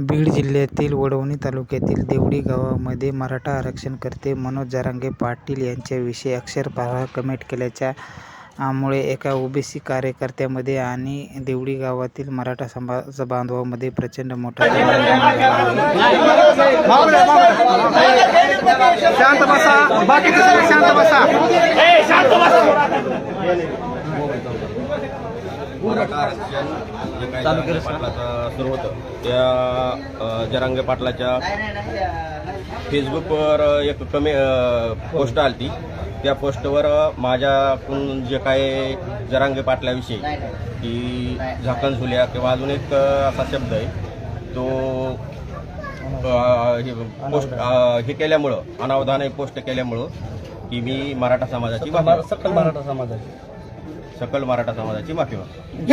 बीड जिल्ह्यातील वडवणी तालुक्यातील देवडी गावामध्ये मराठा आरक्षणकर्ते मनोज जरांगे पाटील यांच्याविषयी अक्षरशः कमेंट केल्याच्या मुळे एका ओबीसी कार्यकर्त्यामध्ये आणि देवडी गावातील मराठा समाज बांधवांमध्ये प्रचंड मोठा. शांत बसा शांत बसा मराठा आरक्षण जे काही जरांगे पाटलाचं सुरू होतं त्या जरांगे पाटलाच्या फेसबुकवर एक कमी पोस्ट आली ती त्या पोस्टवर माझ्याकडून जे काय जरांगे पाटलाविषयी की झाकण झुल्या किंवा अजून एक असा शब्द आहे तो हे पोस्ट हे केल्यामुळं अनावधाने पोस्ट केल्यामुळं की मी मराठा समाजाची सकल मराठा समाजाची. सकल मराठा समाजाची माफी मागतो